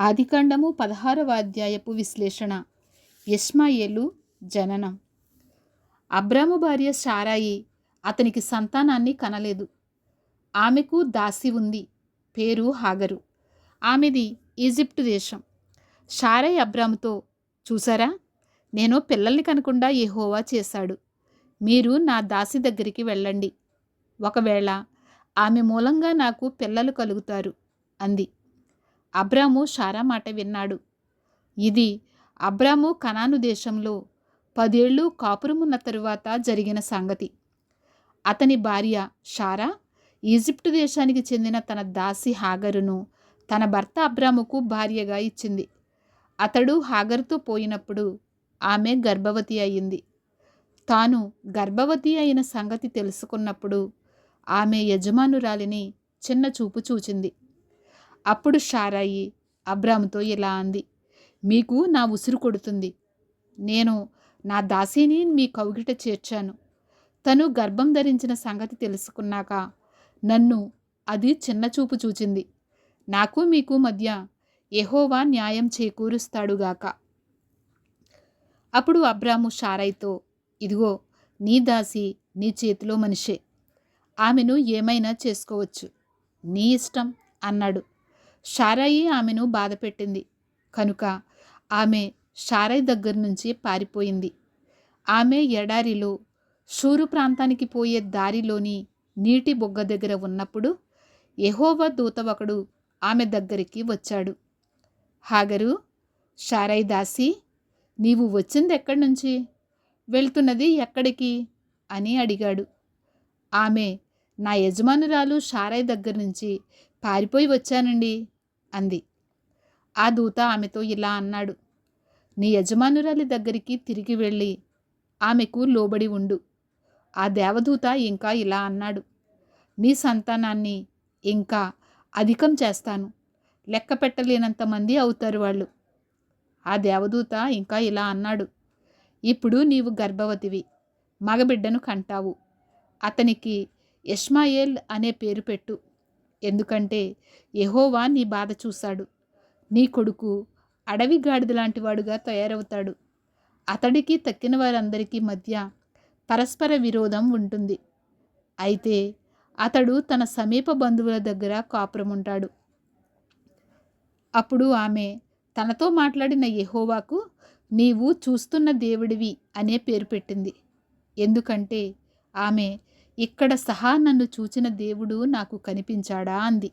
ఆదికాండము పదహారవ అధ్యాయపు విశ్లేషణ. యష్మాయేలు జననం. అబ్రాము భార్య సారాయి అతనికి సంతానాన్ని కనలేదు. ఆమెకు దాసి ఉంది పేరు హాగరు. ఆమెది ఈజిప్టు దేశం. షారై అబ్రాముతో చూసారా? నేను పిల్లల్ని కనకుండా యెహోవా చేశాడు. మీరు నా దాసి దగ్గరికి వెళ్ళండి. ఒకవేళ ఆమె మూలంగా నాకు పిల్లలు కలుగుతారు అంది. అబ్రాము షారా మాట విన్నాడు. ఇది అబ్రాము కనాను దేశంలో పదేళ్ళు కాపురమున్న తరువాత జరిగిన సంగతి. అతని భార్య షారా ఈజిప్టు దేశానికి చెందిన తన దాసి హాగరును తన భర్త అబ్రాముకు భార్యగా ఇచ్చింది. అతడు హాగర్తో పోయినప్పుడు ఆమె గర్భవతి అయింది. తాను గర్భవతి అయిన సంగతి తెలుసుకున్నప్పుడు ఆమె యజమానురాలిని చిన్న చూపు చూచింది. అప్పుడు షారాయి అబ్రాముతో ఇలా అంది మీకు నా ఉసురు కొడుతుంది. నేను నా దాసిని మీ కౌగిట చేర్చాను. తను గర్భం ధరించిన సంగతి తెలుసుకున్నాక నన్ను అది చిన్న చూపు చూచింది. నాకు మీకు మధ్య ఎహోవా న్యాయం చేకూరుస్తాడుగాక అప్పుడు అబ్రాము షారాయితో ఇదిగో నీ దాసి నీ చేతిలో మనిషే. ఆమెను ఏమైనా చేసుకోవచ్చు. నీ ఇష్టం అన్నాడు. షారాయి ఆమెను బాధపెట్టింది. కనుక ఆమె షారాయి దగ్గర నుంచి పారిపోయింది. ఆమె ఎడారిలో షూరు ప్రాంతానికి పోయే దారిలోని నీటి బొగ్గ దగ్గర ఉన్నప్పుడు ఎహోవ దూత ఒకడు ఆమె దగ్గరికి వచ్చాడు. హాగరు షారాయి దాసి నీవు వచ్చింది ఎక్కడి నుంచి? వెళ్తున్నది ఎక్కడికి? అని అడిగాడు. ఆమె నా యజమానురాలు షారాయి దగ్గర నుంచి పారిపోయి వచ్చానండి. అంది. ఆ దూత ఆమెతో ఇలా అన్నాడు నీ యజమానురాలి దగ్గరికి తిరిగి వెళ్ళి ఆమెకు లోబడి ఉండు. ఆ దేవదూత ఇంకా ఇలా అన్నాడు నీ సంతానాన్ని ఇంకా అధికం చేస్తాను. లెక్క పెట్టలేనంత మంది అవుతారు వాళ్ళు. ఆ దేవదూత ఇంకా ఇలా అన్నాడు ఇప్పుడు నీవు గర్భవతివి మగబిడ్డను కంటావు. అతనికి ఇష్మాయేల్ అనే పేరు పెట్టు. ఎందుకంటే ఎహోవా నీ బాధ చూశాడు. నీ కొడుకు అడవి గాడిద లాంటి వాడుగా తయారవుతాడు. అతడికి తక్కిన వారందరికీ మధ్య పరస్పర విరోధం ఉంటుంది. అయితే అతడు తన సమీప బంధువుల దగ్గర కాపురం ఉంటాడు అప్పుడు ఆమె తనతో మాట్లాడిన ఎహోవాకు నీవు చూస్తున్న దేవుడివి అనే పేరు పెట్టింది. ఎందుకంటే ఆమె ఇక్కడ సహా నన్ను చూచిన దేవుడు నాకు కనిపించాడా? అంది.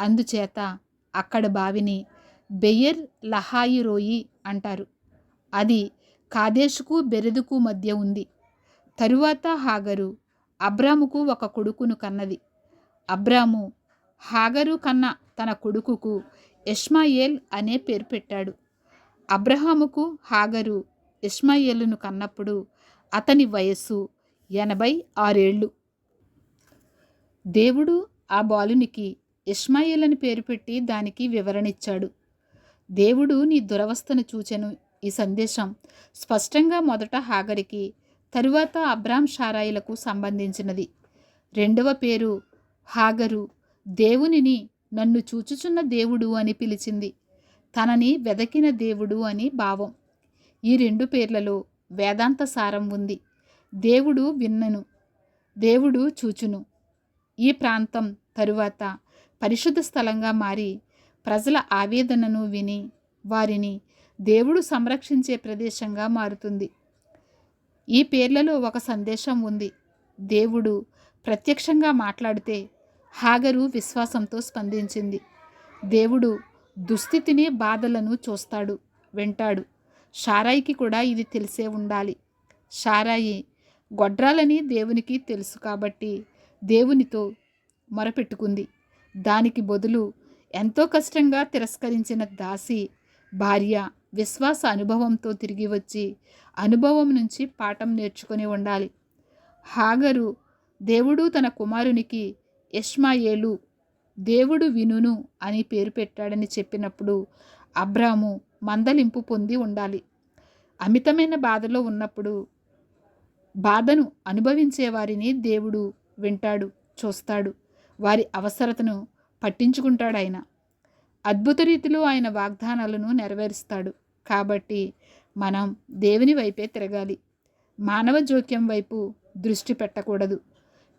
అందుచేత అక్కడ బావిని బెయ్యర్ లహాయి రోయి అంటారు. అది కాదేశుకు బెరెదుకు మధ్య ఉంది. తరువాత హాగరు అబ్రాముకు ఒక కొడుకును కన్నది. అబ్రాము హాగరు కన్న తన కొడుకుకు ఇష్మాయేల్ అనే పేరు పెట్టాడు. అబ్రహాముకు హాగరు ఇష్మాయేలును కన్నప్పుడు అతని వయస్సు ఎనభై ఆరేళ్ళు దేవుడు ఆ బాలునికి ఇష్మాయిల్ అని పేరు పెట్టి దానికి వివరణిచ్చాడు. దేవుడు నీ దురవస్థను చూచెను ఈ సందేశం. స్పష్టంగా మొదట హాగరికి తరువాత అబ్రామ్ షారాయిలకు సంబంధించినది. రెండవ పేరు హాగరు. దేవునిని నన్ను చూచుచున్న దేవుడు అని పిలిచింది. తనని వెదకిన దేవుడు అని భావం. ఈ రెండు పేర్లలో వేదాంత సారం ఉంది. దేవుడు విన్నను దేవుడు చూచును. ఈ ప్రాంతం తరువాత పరిశుద్ధ స్థలంగా మారి ప్రజల ఆవేదనను విని వారిని దేవుడు సంరక్షించే ప్రదేశంగా మారుతుంది. ఈ పేర్లలో ఒక సందేశం ఉంది. దేవుడు ప్రత్యక్షంగా మాట్లాడితే హాగరు విశ్వాసంతో స్పందించింది. దేవుడు దుస్థితిని బాధలను చూస్తాడు వింటాడు. షారాయికి కూడా ఇది తెలిసే ఉండాలి. షారాయి గొడ్రాలని దేవునికి తెలుసు కాబట్టి దేవునితో మొరపెట్టుకుంది. దానికి బదులు ఎంతో కష్టంగా తిరస్కరించిన దాసి భార్య విశ్వాస అనుభవంతో తిరిగి వచ్చి అనుభవం నుంచి పాఠం నేర్చుకొని ఉండాలి. హాగరు దేవుడు తన కుమారునికి యష్మాయేలు దేవుడు వినును అని పేరు పెట్టాడని చెప్పినప్పుడు అబ్రాము మందలింపు పొంది ఉండాలి. అమితమైన బాధలో ఉన్నప్పుడు బాధను అనుభవించే వారిని దేవుడు వింటాడు చూస్తాడు. వారి అవసరతను పట్టించుకుంటాడు ఆయన. అద్భుత రీతిలో ఆయన వాగ్దానాలను నెరవేరుస్తాడు. కాబట్టి మనం దేవుని వైపే తిరగాలి. మానవ జోక్యం వైపు దృష్టి పెట్టకూడదు.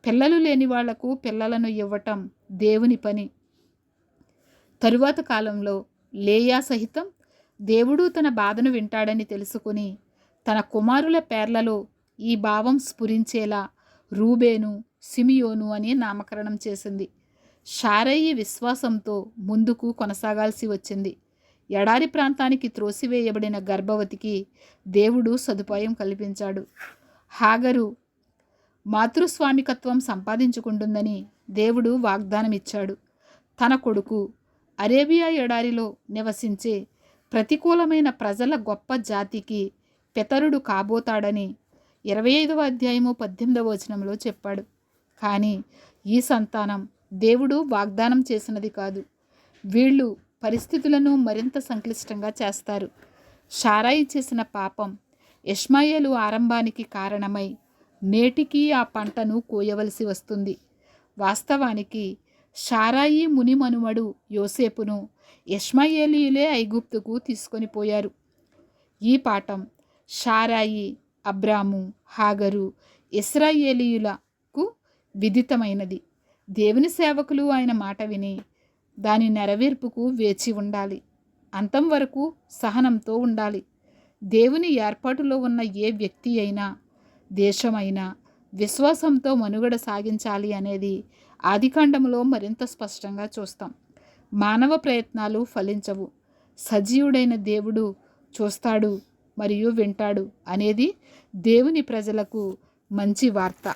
పిల్లలు లేని వాళ్ళకు పిల్లలను ఇవ్వటం దేవుని పని. తరువాత కాలంలో లేయా సహితం దేవుడు తన బాధను వింటాడని తెలుసుకుని తన కుమారుల పేర్లలో ఈ భావం స్ఫురించేలా రూబేను సిమియోను అని నామకరణం చేసింది. షారయ్యి విశ్వాసంతో ముందుకు కొనసాగాల్సి వచ్చింది. ఎడారి ప్రాంతానికి త్రోసివేయబడిన గర్భవతికి దేవుడు సదుపాయం కల్పించాడు. హాగరు మాతృస్వామికత్వం సంపాదించుకుంటుందని దేవుడు వాగ్దానం ఇచ్చాడు తన కొడుకు అరేబియా ఎడారిలో నివసించే ప్రతికూలమైన ప్రజల గొప్ప జాతికి పితరుడు కాబోతాడని ఇరవై ఐదవ అధ్యాయము పద్దెనిమిదవ వచనంలో చెప్పాడు. కానీ ఈ సంతానం దేవుడు వాగ్దానం చేసినది కాదు. వీళ్ళు పరిస్థితులను మరింత సంక్లిష్టంగా చేస్తారు. షారాయి చేసిన పాపం ఇష్మాయేలు ఆరంభానికి కారణమై నేటికి ఆ పంటను కోయవలసి వస్తుంది. వాస్తవానికి షారాయి మునిమనుమడు యోసేపును ఇష్మాయేలీయులే ఐగుప్తుకు తీసుకొని పోయారు. ఈ పాఠం షారాయి అబ్రాము హాగరు ఇస్రాయేలీయులకు విదితమైనది. దేవుని సేవకులు ఆయన మాట విని దాని నెరవేర్పుకు వేచి ఉండాలి. అంతం వరకు సహనంతో ఉండాలి. దేవుని ఏర్పాటులో ఉన్న ఏ వ్యక్తి అయినా దేశమైనా విశ్వాసంతో మనుగడ సాగించాలి అనేది ఆదికాండంలో మరింత స్పష్టంగా చూస్తాం. మానవ ప్రయత్నాలు ఫలించవు. సజీవుడైన దేవుడు చూస్తాడు మరియు వింటాడు అనేది దేవుని ప్రజలకు మంచి వార్త.